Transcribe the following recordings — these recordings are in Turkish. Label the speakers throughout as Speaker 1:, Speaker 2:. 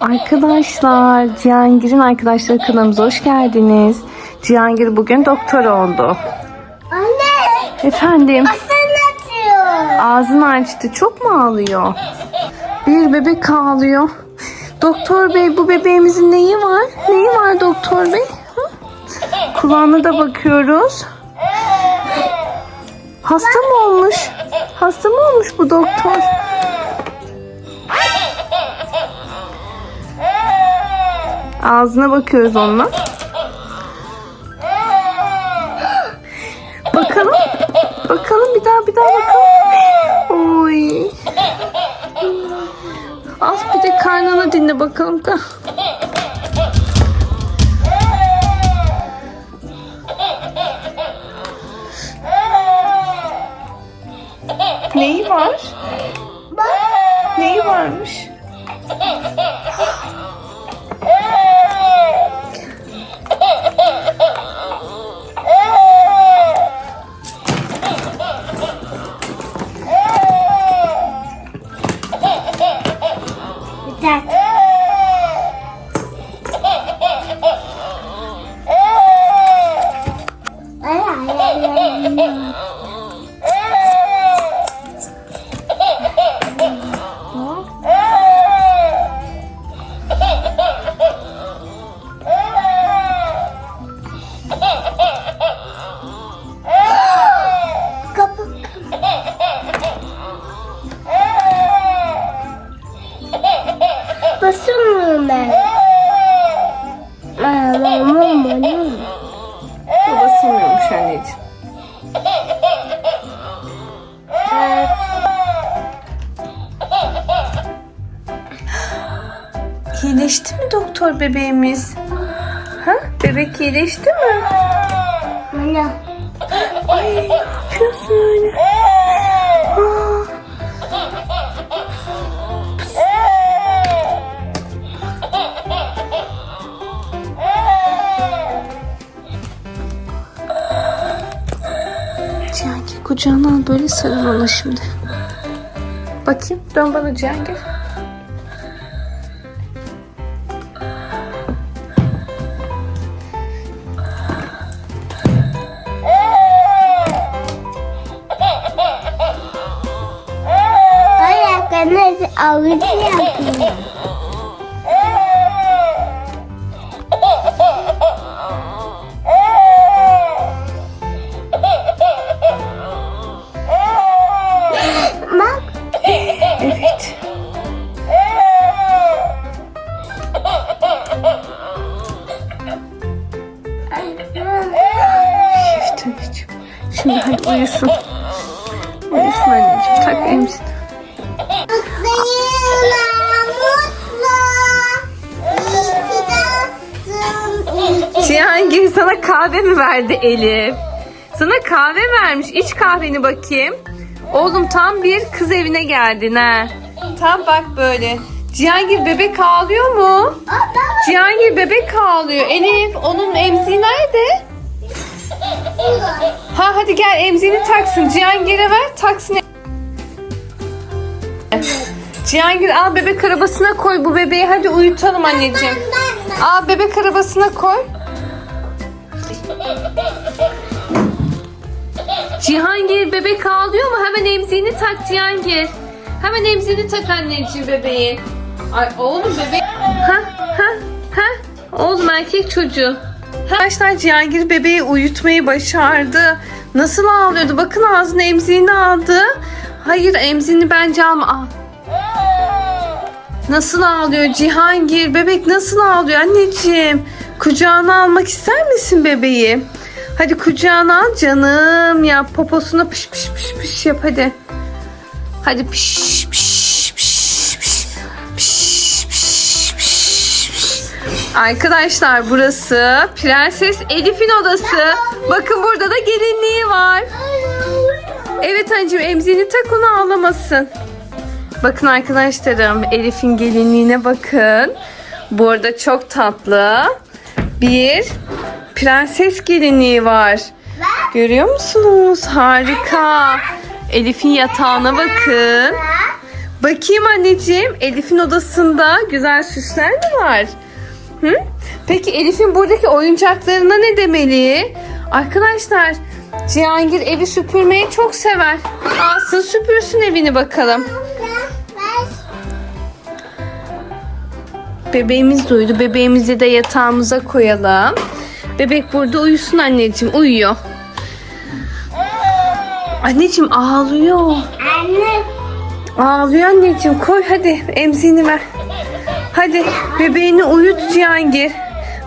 Speaker 1: Arkadaşlar, Cihangir'in arkadaşları kanalımıza hoş geldiniz. Cihangir bugün doktor oldu.
Speaker 2: Anne.
Speaker 1: Efendim,
Speaker 2: atıyor.
Speaker 1: ağzını açtı. Çok mu ağlıyor? Bir bebek ağlıyor. Doktor bey, bu bebeğimizin neyi var? Neyi var doktor bey? Hı? Kulağına da bakıyoruz. Hasta mı olmuş? Hasta mı olmuş bu doktor? Ağzına bakıyoruz onunla. Bakalım. Bakalım bir daha bir daha bakalım. Oy. Az bir de karnını dinle bakalım da. Doktor bebeğimiz? Ha? Bebek iyileşti mi?
Speaker 2: Bana.
Speaker 1: Ay ne yapıyorsun öyle? Cihangir kucağına al böyle sarıl ona şimdi. Bakayım dön bana Cihangir.
Speaker 2: Вытянки. Bak.
Speaker 1: Evet. Şimdi hadi uyusun. Kahve mi verdi Elif? Sana kahve vermiş. İç kahveni bakayım. Oğlum tam bir kız evine geldin ha. Tam bak böyle. Cihangir bebek ağlıyor mu? Cihangir bebek ağlıyor. Elif onun emziği nerede? Ha hadi gel emziğini taksın. Cihangir'e ver taksın. Cihangir al bebek arabasına koy bu bebeği. Hadi uyutalım anneciğim. Al bebek arabasına koy. Cihangir bebek ağlıyor mu? Hemen emziğini tak Cihangir. Hemen emziğini tak anneciğim bebeğin. Ay oğlum bebek. Ha ha ha. Oğlum erkek çocuğu. Arkadaşlar Cihangir bebeği uyutmayı başardı. Nasıl ağlıyordu? Bakın ağzına emziğini aldı. Hayır emziğini bence alma. Al. Nasıl ağlıyor Cihangir? Bebek nasıl ağlıyor anneciğim? Kucağına almak ister misin bebeği? Hadi kucağına al canım ya. Poposuna pış pış pış pış yap hadi. Hadi pış pış pış pış pış pış pış. Arkadaşlar burası Prenses Elif'in odası. Bakın burada da gelinliği var. Evet anneciğim emzini tak onu ağlamasın. Bakın arkadaşlarım Elif'in gelinliğine bakın. Bu arada çok tatlı. Bir prenses gelinliği var. Görüyor musunuz? Harika. Elif'in yatağına bakın. Bakayım anneciğim Elif'in odasında güzel süsler mi var? Hı? Peki Elif'in buradaki oyuncaklarına ne demeli? Arkadaşlar Cihangir evi süpürmeyi çok sever. Alsın süpürsün evini bakalım. Bebeğimiz de uyudu. Bebeğimizi de yatağımıza koyalım. Bebek burada uyusun anneciğim. Uyuyor. Anneciğim ağlıyor.
Speaker 2: Anne.
Speaker 1: Ağlıyor anneciğim. Koy hadi emziğini ver. Hadi bebeğini uyut Cihangir.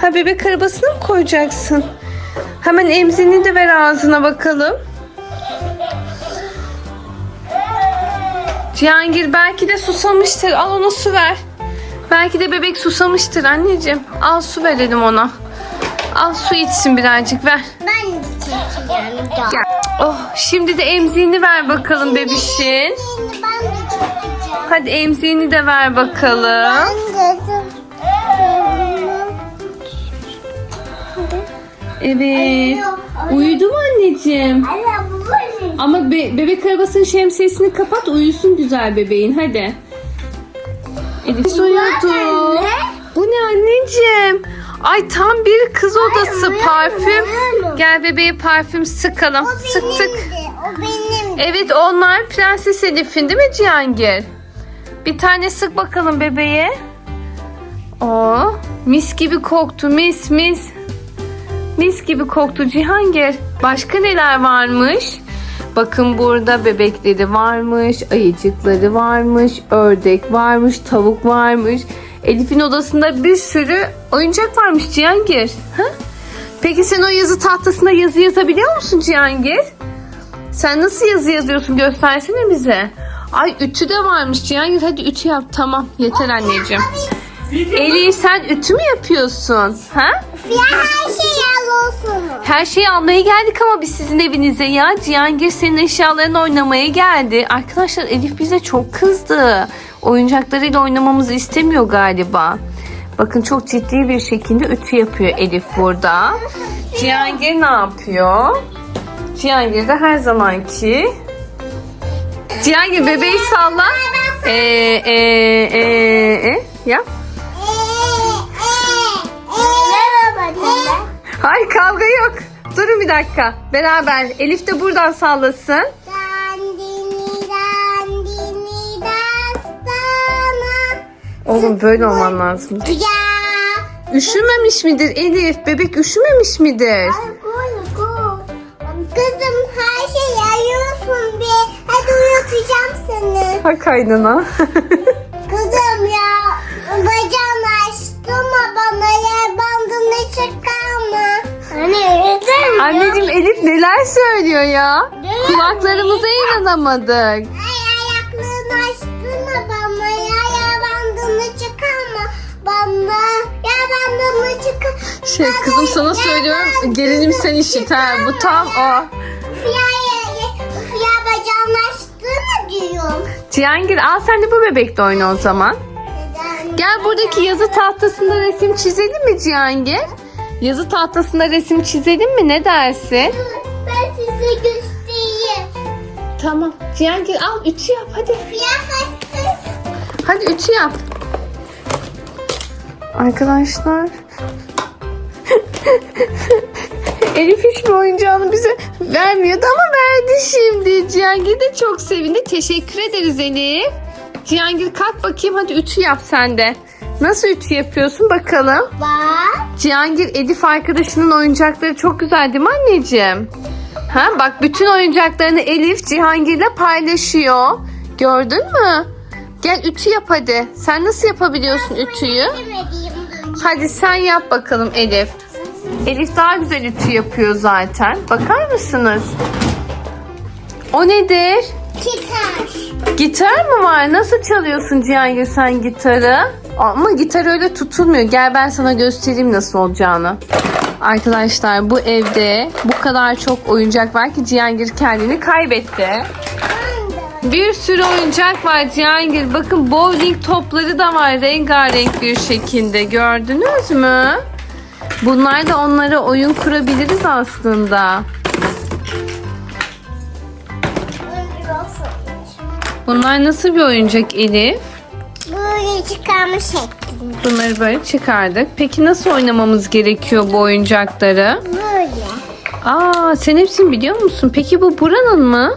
Speaker 1: Ha bebek arabasına mı koyacaksın? Hemen emziğini de ver ağzına bakalım. Cihangir belki de susamıştır. Al ona su ver. Belki de bebek susamıştır anneciğim. Al su verelim ona. Al su içsin birazcık ver.
Speaker 2: Ben da.
Speaker 1: Gel. Oh şimdi de emziğini ver bakalım bebişin.
Speaker 2: Ben de çekeceğim.
Speaker 1: Hadi emziğini de ver bakalım.
Speaker 2: Ben de
Speaker 1: Evet. Uyudu mu anneciğim? Ama be- bebek arabasının şemsiyesini kapat uyusun güzel bebeğin hadi. Elif uyudu. Bu ne anneciğim? Ay tam bir kız odası
Speaker 2: uyanma,
Speaker 1: parfüm.
Speaker 2: uyanma.
Speaker 1: Gel bebeğe parfüm sıkalım.
Speaker 2: O
Speaker 1: Sıktık.
Speaker 2: benimdi. O benim.
Speaker 1: Evet onlar Prenses Elif'in değil mi Cihangir? Bir tane sık bakalım bebeğe. Oo, mis gibi koktu mis mis. Mis gibi koktu Cihangir. Başka neler varmış? Bakın burada bebekleri varmış, ayıcıkları varmış, ördek varmış, tavuk varmış. Elif'in odasında bir sürü oyuncak varmış Cihangir. Ha? Peki sen o yazı tahtasında yazı yazabiliyor musun Cihangir? Sen nasıl yazı yazıyorsun göstersene bize. Ay ütü de varmış Cihangir hadi ütü yap tamam yeter anneciğim. Elif sen ütü mü yapıyorsun? Ha?
Speaker 2: Ya her şey olsun.
Speaker 1: Her şeyi almaya geldik ama biz sizin evinize ya. Cihangir senin eşyalarını oynamaya geldi. Arkadaşlar Elif bize çok kızdı. Oyuncaklarıyla oynamamızı istemiyor galiba. Bakın çok ciddi bir şekilde ütü yapıyor Elif burada. Cihangir ne yapıyor? Cihangir de her zamanki. Cihangir bebeği salla. Ee, e, e, e. Yap. Hay kavga yok. Durun bir dakika. Beraber. Elif de buradan sallasın.
Speaker 2: Dandini dandini dastana.
Speaker 1: Oğlum böyle olman lazım.
Speaker 2: Ya.
Speaker 1: Üşümemiş midir Elif? Bebek üşümemiş midir?
Speaker 2: Kızım her şey yayıyorsun bir. Hadi uyutacağım seni.
Speaker 1: Ha kaynana.
Speaker 2: Kızım ya bacağını Anne yeter mi?
Speaker 1: Anneciğim Elif neler söylüyor ya? Kulaklarımıza inanamadık.
Speaker 2: Ay ayaklarını açtırma bana ya yer bandını çıkarma. Bana yer bandını çıkar.
Speaker 1: Şey kızım sana söylüyorum gelinim sen işit ha. Bu tam o.
Speaker 2: Fiyaya, fiya bacağını açtırma diyorum.
Speaker 1: Cihangir al sen de bu bebekle oyna o zaman.
Speaker 2: Neden?
Speaker 1: Gel buradaki yazı tahtasında resim çizelim mi Cihangir? Yazı tahtasında resim çizelim mi? Ne dersin?
Speaker 2: Ben size göstereyim.
Speaker 1: Tamam. Cihangir al ütü yap hadi. Hadi ütü yap. Arkadaşlar. Elif hiçbir oyuncağını bize vermiyordu ama verdi şimdi. Cihangir de çok sevindi. Teşekkür ederiz Elif. Cihangir kalk bakayım hadi ütü yap sen de. Nasıl ütü yapıyorsun bakalım.
Speaker 2: Bak.
Speaker 1: Cihangir Elif arkadaşının oyuncakları çok güzel değil mi anneciğim? Ha bak bütün oyuncaklarını Elif Cihangir'le paylaşıyor. Gördün mü? Gel ütü yap hadi. Sen nasıl yapabiliyorsun ütüyü? Hadi sen yap bakalım Elif. Elif daha güzel ütü yapıyor zaten. Bakar mısınız? O nedir?
Speaker 2: Gitar.
Speaker 1: Gitar mı var? Nasıl çalıyorsun Cihangir sen gitarı? Ama gitar öyle tutulmuyor. Gel ben sana göstereyim nasıl olacağını. Arkadaşlar bu evde bu kadar çok oyuncak var ki Cihangir kendini kaybetti. Bir sürü oyuncak var Cihangir. Bakın bowling topları da var rengarenk bir şekilde. Gördünüz mü? Bunlar da onlara oyun kurabiliriz aslında. Bunlar nasıl bir oyuncak Elif?
Speaker 2: Böyle çıkarma şeklinde.
Speaker 1: Bunları böyle çıkardık. Peki nasıl oynamamız gerekiyor bu oyuncakları?
Speaker 2: Böyle.
Speaker 1: Aa sen hepsini biliyor musun? Peki bu buranın mı?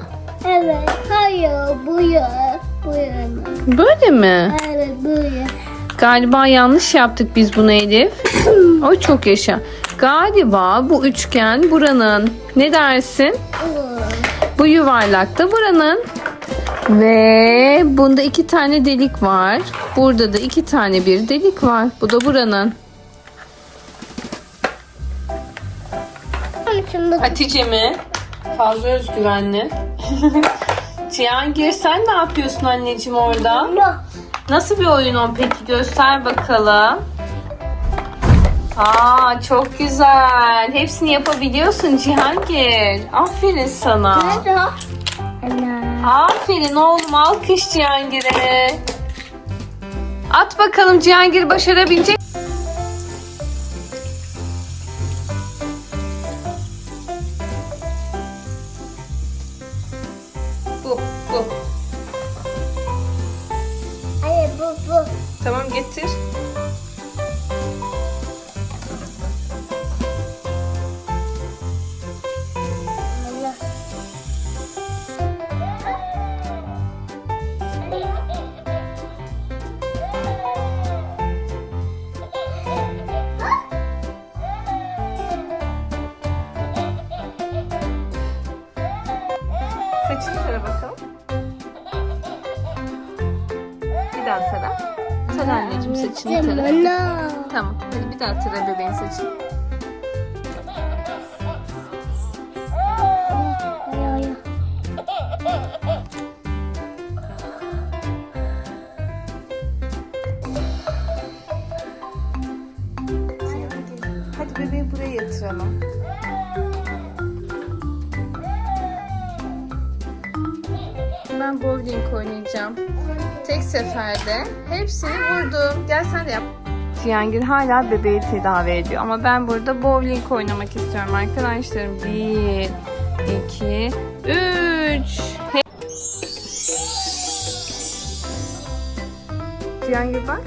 Speaker 2: Evet. Hayır. Bu ya. Bu ya.
Speaker 1: Böyle mi?
Speaker 2: Evet. Böyle.
Speaker 1: Galiba yanlış yaptık biz bunu Elif. o çok yaşa. Galiba bu üçgen buranın. Ne dersin? Bu yuvarlak da buranın. Ve bunda iki tane delik var. Burada da iki tane bir delik var. Bu da buranın. Hatice mi? Fazla özgüvenli. Cihangir sen ne yapıyorsun anneciğim orada? Nasıl bir oyun o peki göster bakalım. Aa çok güzel. Hepsini yapabiliyorsun Cihangir. Aferin sana.
Speaker 2: Nerede.
Speaker 1: Aferin oğlum alkış Cihangir'e. At bakalım Cihangir başarabilecek. Saçını tara. Tamam. Hadi bir daha tara bebeğin saçını.
Speaker 2: Ay, ay, ay.
Speaker 1: Hadi bebeği buraya yatıralım. Ben bowling oynayacağım. Tek seferde hepsini vurdum. Gel sen de yap. Cihangir hala bebeği tedavi ediyor ama ben burada bowling oynamak istiyorum arkadaşlarım. Bir, iki, üç. Cihangir bak.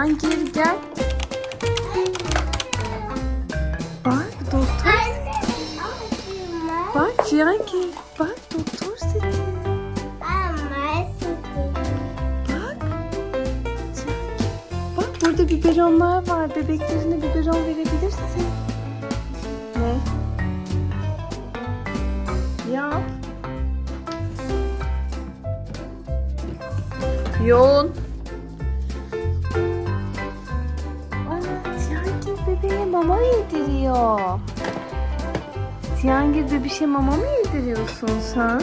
Speaker 1: Cihangir gel. Bak doktor. Bak Cihangir. Bak doktor seti. Bak. Bak burada biberonlar var. Bebeklerine biberon verebilirsin. Ne? Yap. Yoğun. Yediriyor. Cihangir bebişe mama mı yediriyorsun sen?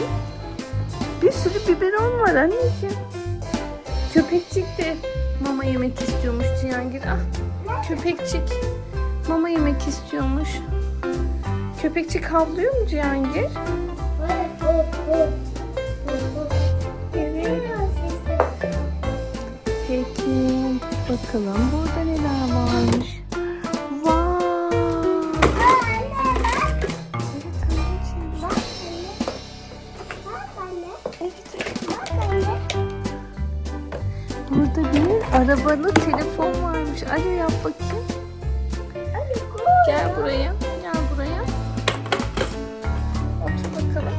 Speaker 1: Bir sürü biberon var anneciğim. Köpekçik de mama yemek istiyormuş Cihangir. Ah köpekçik mama yemek istiyormuş. Köpekçik havlıyor mu Cihangir? Evet. Peki bakalım burada neler varmış. Arabalı telefon varmış. Alo yap bakayım. Gel buraya. Gel buraya. Otur bakalım.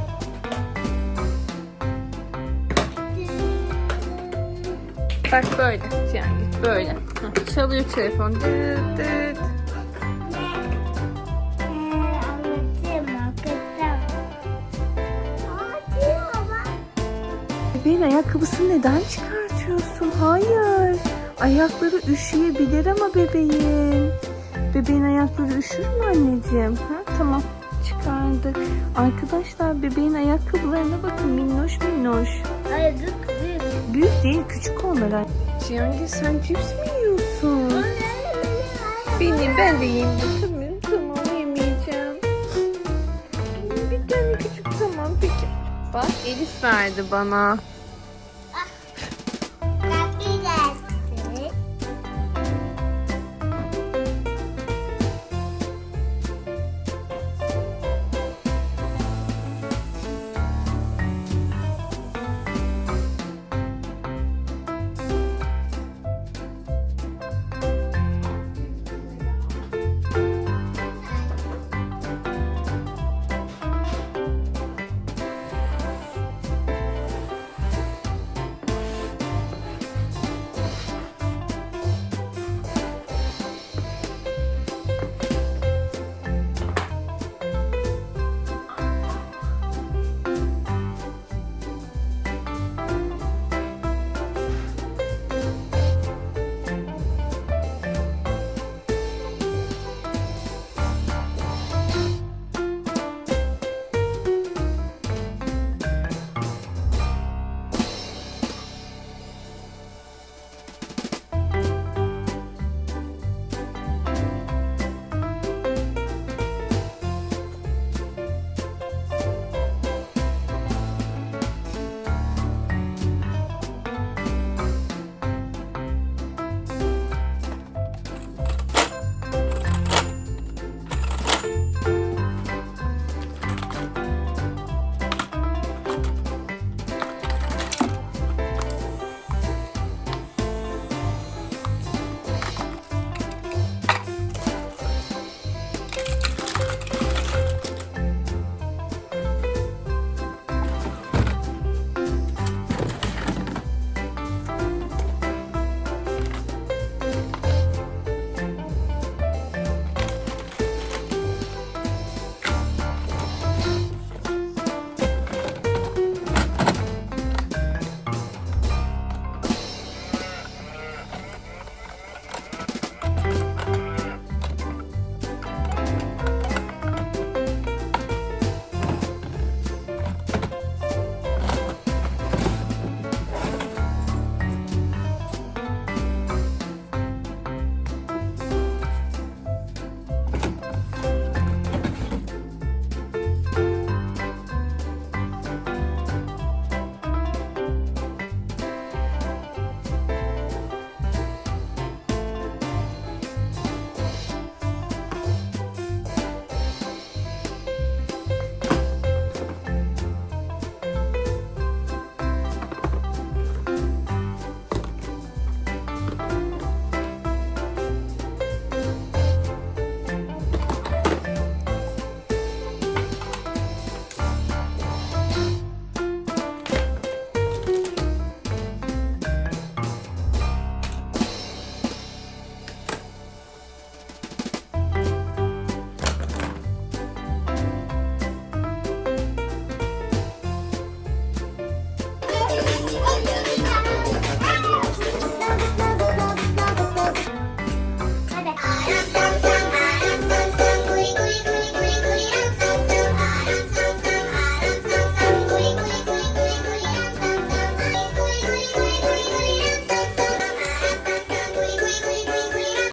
Speaker 1: Bak böyle yani böyle. Hı, Çalıyor telefon. Dıt dıt. Bebeğin ayakkabısını neden çıkartıyorsun? Hayır. Ayakları üşüyebilir ama bebeğin. Bebeğin ayakları üşür mü anneciğim? Ha, tamam çıkardık. Arkadaşlar bebeğin ayakkabılarına bakın minnoş minnoş.
Speaker 2: Hayır büyük
Speaker 1: büyük. Değil küçük onlara. Cihangir sen cips mi yiyorsun? Benim ben de yiyeyim. Tamam, tamam yemeyeceğim. Bir tane küçük tamam peki. Bak Elif verdi bana.